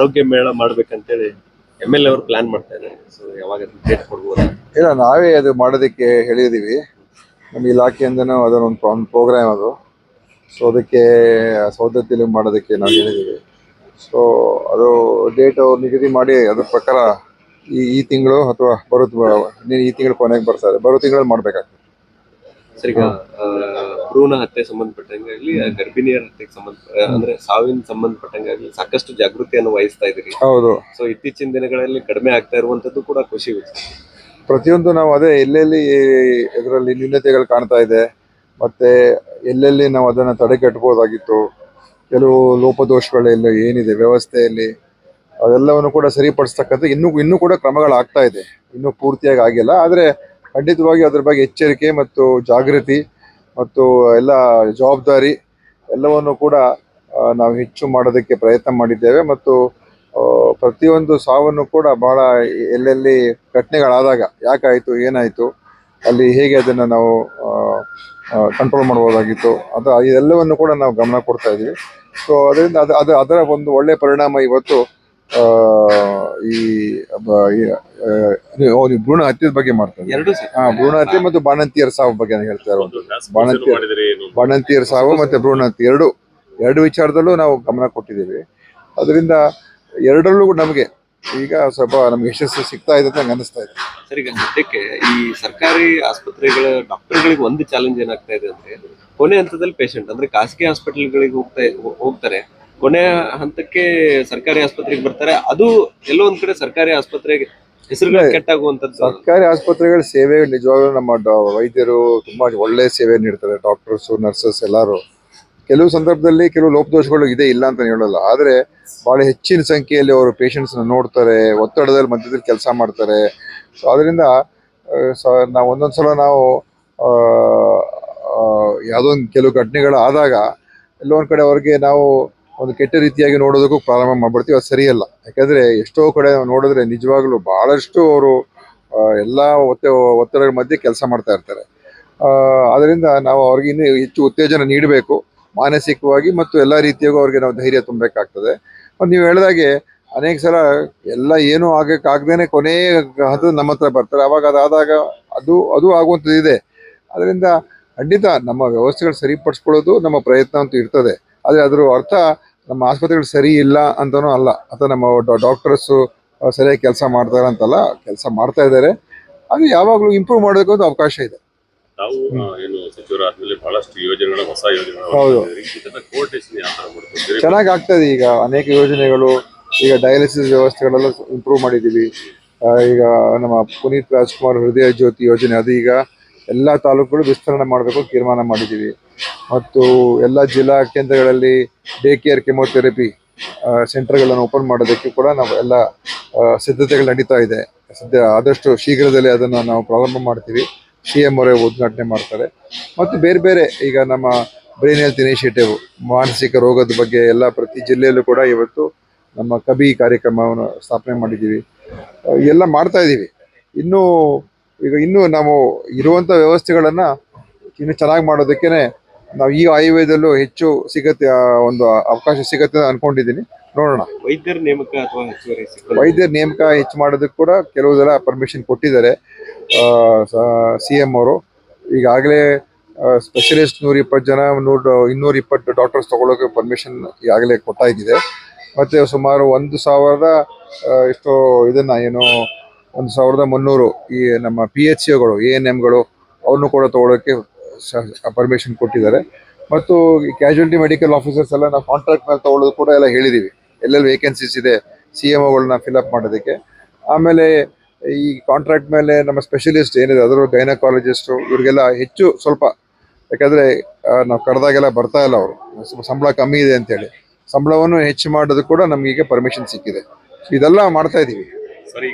ಆರೋಗ್ಯ ಮೇಳ ಮಾಡ್ಬೇಕಂತೇಳಿ ಎಂ ಎಲ್ ಅವರು ಪ್ಲಾನ್ ಮಾಡ್ತಾ ಇದ್ದಾರೆ. ಸೊ ಯಾವಾಗ ಡೇಟ್ ಕೊಡ್ಬೋದು? ಇಲ್ಲ ನಾವೇ ಅದು ಮಾಡೋದಕ್ಕೆ ಹೇಳಿದೀವಿ. ನಮ್ಮ ಇಲಾಖೆಯಿಂದನೂ ಅದನ್ನೊಂದು ಒಂದು ಪ್ರೋಗ್ರಾಮ್ ಅದು. ಸೊ ಅದಕ್ಕೆ ಸೌದತ್ತಿಲಿ ಮಾಡೋದಕ್ಕೆ ನಾವು ಹೇಳಿದ್ದೀವಿ ಸೊ ಅದು ಡೇಟ್ ಅವ್ರು ನಿಗದಿ ಮಾಡಿ ಅದ್ರ ಪ್ರಕಾರ ಈ ಈ ತಿಂಗಳು ಅಥವಾ ಬರೋ ಈ ತಿಂಗಳು ಕೊನೆಗೆ ಬರ್ತಾರೆ. ಬರೋ ತಿಂಗಳಲ್ಲಿ ಮಾಡಬೇಕಾಗ್ತದೆ. ಸರ್ ಭ್ರೂಣ ಹತ್ಯೆ ಸಂಬಂಧಪಟ್ಟಂಗೆ ಆಗಲಿ ಗರ್ಭಿಣಿಯರ ಹತ್ಯೆಗೆ ಸಂಬಂಧ ಅಂದ್ರೆ ಸಾವಿನ ಸಂಬಂಧಪಟ್ಟಂಗೆ ಆಗಲಿ ಸಾಕಷ್ಟು ಜಾಗೃತಿಯನ್ನು ವಹಿಸ್ತಾ ಇದ್ರಿ ಹೌದು. ಸೊ ಇತ್ತೀಚಿನ ದಿನಗಳಲ್ಲಿ ಕಡಿಮೆ ಆಗ್ತಾ ಇರುವಂತದ್ದು ಕೂಡ ಖುಷಿ ವಿಚಾರ. ಪ್ರತಿಯೊಂದು ನಾವು ಅದೇ ಎಲ್ಲೆಲ್ಲಿ ಇದರಲ್ಲಿ ನ್ಯೂನತೆಗಳು ಕಾಣ್ತಾ ಇದೆ ಮತ್ತೆ ಎಲ್ಲೆಲ್ಲಿ ನಾವು ಅದನ್ನು ತಡೆಗಟ್ಟಬಹುದಾಗಿತ್ತು ಕೆಲವು ಲೋಪದೋಷಗಳೆಲ್ಲ ಏನಿದೆ ವ್ಯವಸ್ಥೆಯಲ್ಲಿ ಅದೆಲ್ಲವನ್ನು ಕೂಡ ಸರಿಪಡಿಸ್ತಕ್ಕಂಥ ಇನ್ನೂ ಇನ್ನೂ ಕೂಡ ಕ್ರಮಗಳಾಗ್ತಾ ಇದೆ. ಇನ್ನೂ ಪೂರ್ತಿಯಾಗಿ ಆಗಿಲ್ಲ ಆದರೆ ಖಂಡಿತವಾಗಿ ಅದ್ರ ಬಗ್ಗೆ ಎಚ್ಚರಿಕೆ ಮತ್ತು ಜಾಗೃತಿ ಮತ್ತು ಎಲ್ಲ ಜವಾಬ್ದಾರಿ ಎಲ್ಲವನ್ನು ಕೂಡ ನಾವು ಹೆಚ್ಚು ಮಾಡೋದಕ್ಕೆ ಪ್ರಯತ್ನ ಮಾಡಿದ್ದೇವೆ ಮತ್ತು ಪ್ರತಿಯೊಂದು ಸಾವನ್ನು ಕೂಡ ಬಹಳ ಎಲ್ಲೆಲ್ಲಿ ಘಟನೆಗಳಾದಾಗ ಯಾಕಾಯಿತು, ಏನಾಯಿತು, ಅಲ್ಲಿ ಹೇಗೆ ಅದನ್ನು ನಾವು ಕಂಟ್ರೋಲ್ ಮಾಡ್ಬೋದಾಗಿತ್ತು, ಅದು ಇದೆಲ್ಲವನ್ನು ಕೂಡ ನಾವು ಗಮನ ಕೊಡ್ತಾ ಇದ್ದೀವಿ. ಸೊ ಅದರಿಂದ ಅದು ಅದು ಅದರ ಒಂದು ಒಳ್ಳೆಯ ಪರಿಣಾಮ ಇವತ್ತು ಈ ಬ- ಈ, ಆ, ನೀವು ಭ್ರೂಣ ಹತ್ಯೆದ ಬಗ್ಗೆ ಮಾಡ್ತಾರೆ. ಎರಡು ಹಾ ಭ್ರೂಣ ಹತ್ಯೆ ಮತ್ತು ಬಾಣಂತಿಯರ ಸಾವು ಬಗ್ಗೆ ನಾನು ಹೇಳ್ತಾ ಬಾಣಂತಿಯರ್ ಬಾಣಂತಿಯರ ಸಾವು ಮತ್ತೆ ಭ್ರೂಣ ಹತ್ಯೆ. ಎರಡು ಎರಡು ವಿಚಾರದಲ್ಲೂ ನಾವು ಗಮನ ಕೊಟ್ಟಿದ್ದೀವಿ. ಅದರಿಂದ ಎರಡರಲ್ಲೂ ಕೂಡ ನಮಗೆ ಈಗ ಸ್ವಲ್ಪ ನಮ್ಗೆ ಯಶಸ್ಸು ಸಿಗ್ತಾ ಇದೆ ಅಂತ ನಂಗೆ ಅನಿಸ್ತಾ ಇದೆ. ಸರಿ ಈಗ ಸದ್ಯಕ್ಕೆ ಈ ಸರ್ಕಾರಿ ಆಸ್ಪತ್ರೆಗಳ ಡಾಕ್ಟರ್ಗಳಿಗೆ ಒಂದು ಚಾಲೆಂಜ್ ಏನಾಗ್ತಾ ಇದೆ ಅಂದ್ರೆ ಕೊನೆ ಹಂತದಲ್ಲಿ ಪೇಷಂಟ್ ಅಂದ್ರೆ ಖಾಸಗಿ ಹಾಸ್ಪಿಟಲ್ಗಳಿಗೆ ಹೋಗ್ತಾ ಹೋಗ್ತಾರೆ. ಕೊನೆ ಹಂತಕ್ಕೆ ಸರ್ಕಾರಿ ಆಸ್ಪತ್ರೆಗೆ ಬರ್ತಾರೆ. ಅದು ಎಲ್ಲೋ ಒಂದ್ ಕಡೆ ಸರ್ಕಾರಿ ಆಸ್ಪತ್ರೆಗೆ ಹೆಸರುಗಳು ಕೆಟ್ಟಾಗುವಂತದ್ದು ಸರ್ಕಾರಿ ಆಸ್ಪತ್ರೆಗಳ ಸೇವೆ ನಿಜವಾಗ್ಲೂ ನಮ್ಮ ವೈದ್ಯರು ತುಂಬಾ ಒಳ್ಳೆ ಸೇವೆ ನೀಡ್ತಾರೆ. ಡಾಕ್ಟರ್ಸ್ ನರ್ಸಸ್ ಎಲ್ಲರೂ. ಕೆಲವು ಸಂದರ್ಭದಲ್ಲಿ ಕೆಲವು ಲೋಪದೋಷಗಳು ಇದೆ ಇಲ್ಲ ಅಂತ ಹೇಳಲ್ಲ. ಆದರೆ ಬಹಳ ಹೆಚ್ಚಿನ ಸಂಖ್ಯೆಯಲ್ಲಿ ಅವರು ಪೇಷಂಟ್ಸ್ನ ನೋಡ್ತಾರೆ ಒತ್ತಡದಲ್ಲಿ ಮಧ್ಯದಲ್ಲಿ ಕೆಲಸ ಮಾಡ್ತಾರೆ. ಸೊ ಅದರಿಂದ ನಾವು ಒಂದೊಂದು ಸಲ ನಾವು ಯಾವುದೋ ಒಂದು ಕೆಲವು ಘಟನೆಗಳು ಆದಾಗ ಎಲ್ಲೊಂದ್ ಕಡೆ ಅವ್ರಿಗೆ ನಾವು ಒಂದು ಕೆಟ್ಟ ರೀತಿಯಾಗಿ ನೋಡೋದಕ್ಕೂ ಪ್ರಾರಂಭ ಮಾಡ್ಬಿಡ್ತೀವಿ. ಅದು ಸರಿಯಲ್ಲ. ಯಾಕಂದರೆ ಎಷ್ಟೋ ಕಡೆ ನೋಡಿದ್ರೆ ನಿಜವಾಗ್ಲೂ ಭಾಳಷ್ಟು ಅವರು ಎಲ್ಲ ಒತ್ತ, ಒತ್ತಡಗಳ ಮಧ್ಯೆ ಕೆಲಸ ಮಾಡ್ತಾ ಇರ್ತಾರೆ. ಅದರಿಂದ ನಾವು ಅವ್ರಿಗೆ ಇನ್ನೂ ಹೆಚ್ಚು ಉತ್ತೇಜನ ನೀಡಬೇಕು. ಮಾನಸಿಕವಾಗಿ ಮತ್ತು ಎಲ್ಲ ರೀತಿಯಾಗೂ ಅವ್ರಿಗೆ ನಾವು ಧೈರ್ಯ ತುಂಬಬೇಕಾಗ್ತದೆ. ಮತ್ತು ನೀವು ಹೇಳಿದಾಗೆ ಅನೇಕ ಸಲ ಎಲ್ಲ ಏನೂ ಆಗಕ್ಕಾಗ್ದೇ ಕೊನೆಯ ಹಂತದ ನಮ್ಮ ಹತ್ರ ಬರ್ತಾರೆ. ಅವಾಗ ಅದಾದಾಗ ಅದು ಅದು ಆಗುವಂಥದ್ದು ಇದೆ. ಅದರಿಂದ ಖಂಡಿತ ನಮ್ಮ ವ್ಯವಸ್ಥೆಗಳು ಸರಿಪಡಿಸ್ಕೊಳ್ಳೋದು ನಮ್ಮ ಪ್ರಯತ್ನ ಅಂತೂ ಇರ್ತದೆ. ಆದರೆ ಅದರ ಅರ್ಥ ನಮ್ಮ ಆಸ್ಪತ್ರೆಗಳು ಸರಿ ಇಲ್ಲ ಅಂತನೂ ಅಲ್ಲ. ಅಥವಾ ನಮ್ಮ ಡಾಕ್ಟರ್ಸು ಸರಿಯಾಗಿ ಕೆಲಸ ಮಾಡ್ತಾರೆ ಅಂತಲ್ಲ ಕೆಲಸ ಮಾಡ್ತಾ ಇದ್ದಾರೆ. ಅದು ಯಾವಾಗಲೂ ಇಂಪ್ರೂವ್ ಮಾಡಬೇಕು ಅಂತ ಅವಕಾಶ ಇದೆ. ತಾವು ಆಗ್ತಾ ಏನು ಸಚಿವರಾದ್ಮೇಲೆ ಬಹಳಷ್ಟು ಯೋಜನೆಗಳ ಹೊಸ ಯೋಜನೆಗಳ ಹೌದು. ಕೋರ್ಟೇಷನ್ ಯಾವ ತರ ಮಾಡ್ಕೊತೀರಿ ಚೆನ್ನಾಗಿ ಆಗ್ತದೆ ಈಗ. ಅನೇಕ ಯೋಜನೆಗಳು ಈಗ ಡಯಾಲಿಸಿಸ್ ವ್ಯವಸ್ಥೆಗಳೆಲ್ಲ ಇಂಪ್ರೂವ್ ಮಾಡಿದ್ದೀವಿ. ಈಗ ನಮ್ಮ ಪುನೀತ್ ರಾಜ್ಕುಮಾರ್ ಹೃದಯ ಜ್ಯೋತಿ ಯೋಜನೆ ಅದು ಈಗ ಎಲ್ಲ ತಾಲೂಕುಗಳು ವಿಸ್ತರಣೆ ಮಾಡಬೇಕು ತೀರ್ಮಾನ ಮಾಡಿದ್ದೀವಿ. ಮತ್ತು ಎಲ್ಲ ಜಿಲ್ಲಾ ಕೇಂದ್ರಗಳಲ್ಲಿ ಡೇ ಕೇರ್ ಕೆಮೋಥೆರಪಿ ಸೆಂಟರ್ಗಳನ್ನು ಓಪನ್ ಮಾಡೋದಕ್ಕೆ ಕೂಡ ನಾವು ಎಲ್ಲ ಸಿದ್ಧತೆಗಳು ನಡೀತಾ ಇದೆ. ಸದ್ಯ ಆದಷ್ಟು ಶೀಘ್ರದಲ್ಲೇ ಅದನ್ನು ನಾವು ಪ್ರಾರಂಭ ಮಾಡ್ತೀವಿ. ಸಿ ಎಂ ಅವರೇ ಉದ್ಘಾಟನೆ ಮಾಡ್ತಾರೆ. ಮತ್ತು ಬೇರೆ ಬೇರೆ ಈಗ ನಮ್ಮ ಬ್ರೈನ್ ಹೆಲ್ತ್ ಇನಿಷಿಯೇಟಿವ್ ಮಾನಸಿಕ ರೋಗದ ಬಗ್ಗೆ ಎಲ್ಲ ಪ್ರತಿ ಜಿಲ್ಲೆಯಲ್ಲೂ ಕೂಡ ಇವತ್ತು ನಮ್ಮ ಕಬಿ ಕಾರ್ಯಕ್ರಮವನ್ನು ಸ್ಥಾಪನೆ ಮಾಡಿದ್ದೀವಿ. ಎಲ್ಲ ಮಾಡ್ತಾ ಇದ್ದೀವಿ. ಇನ್ನೂ, ಈಗ ಇನ್ನೂ ನಾವು ಇರುವಂಥ ವ್ಯವಸ್ಥೆಗಳನ್ನು ಇನ್ನು ಚೆನ್ನಾಗಿ ಮಾಡೋದಕ್ಕೆ ನಾವು ಈ ಆಯುರ್ವೇದಲ್ಲೂ ಹೆಚ್ಚು ಸಿಗತ್ತೆ ಒಂದು ಅವಕಾಶ ಸಿಗತ್ತೆ ಅಂತ ಅನ್ಕೊಂಡಿದ್ದೀನಿ. ನೋಡೋಣ. ವೈದ್ಯರ ನೇಮಕ ಅಥವಾ ಹೆಚ್ಚುವರಿ ಸಿಬ್ಬಂದಿ ವೈದ್ಯರ ನೇಮಕ ಹೆಚ್ಚು ಮಾಡೋದಕ್ಕೆ ಕೂಡ ಕೆಲವು ಜನ ಪರ್ಮಿಷನ್ ಕೊಟ್ಟಿದ್ದಾರೆ ಸಿ ಎಂ ಅವರು. ಈಗಾಗಲೇ ಸ್ಪೆಷಲಿಸ್ಟ್ ನೂರ ಇಪ್ಪತ್ತು ಜನ ನೂರ ಇನ್ನೂರ ಇಪ್ಪತ್ತು ಡಾಕ್ಟರ್ಸ್ ತಗೊಳ್ಳೋಕೆ ಪರ್ಮಿಷನ್ ಈಗಾಗಲೇ ಕೊಟ್ಟಾಗಿದೆ. ಮತ್ತು ಸುಮಾರು ಒಂದು ಸಾವಿರದ ಎಷ್ಟೋ ಇದನ್ನು ಏನು ಒಂದು ಸಾವಿರದ ಮುನ್ನೂರು ಈ ನಮ್ಮ ಪಿ ಎಚ್ ಸಿಗಳು ಎ ಎನ್ ಎಮ್ಗಳು ಅವ್ರನ್ನೂ ಕೂಡ ತಗೊಳ್ಳೋಕ್ಕೆ ಪರ್ಮಿಷನ್ ಕೊಟ್ಟಿದ್ದಾರೆ. ಮತ್ತು ಕ್ಯಾಶುಯಾಲಿಟಿ ಮೆಡಿಕಲ್ ಆಫೀಸರ್ಸ್ ಎಲ್ಲ ನಾವು ಕಾಂಟ್ರಾಕ್ಟ್ ಮೇಲೆ ತಗೊಳ್ಳೋದು ಕೂಡ ಎಲ್ಲ ಹೇಳಿದ್ದೀವಿ ಎಲ್ಲೆಲ್ಲಿ ವೇಕೆನ್ಸೀಸ್ ಇದೆ ಸಿ ಎಂ ಒಗಳನ್ನ ಫಿಲಪ್ ಮಾಡೋದಕ್ಕೆ. ಆಮೇಲೆ ಈ ಕಾಂಟ್ರಾಕ್ಟ್ ಮೇಲೆ ನಮ್ಮ ಸ್ಪೆಷಲಿಸ್ಟ್ ಏನಿದೆ ಅದರ ಗೈನಕಾಲಜಿಸ್ಟು ಇವರಿಗೆಲ್ಲ ಹೆಚ್ಚು ಸ್ವಲ್ಪ ಯಾಕಂದರೆ ನಾವು ಕರೆದಾಗೆಲ್ಲ ಬರ್ತಾ ಇಲ್ಲ ಅವರು. ಸಂಬಳ ಕಮ್ಮಿ ಇದೆ ಅಂತೇಳಿ. ಸಂಬಳವನ್ನು ಹೆಚ್ಚು ಮಾಡೋದು ಕೂಡ ನಮಗೀಗ ಪರ್ಮಿಷನ್ ಸಿಕ್ಕಿದೆ. ಇದೆಲ್ಲ ಮಾಡ್ತಾ ಇದ್ದೀವಿ ಸರಿ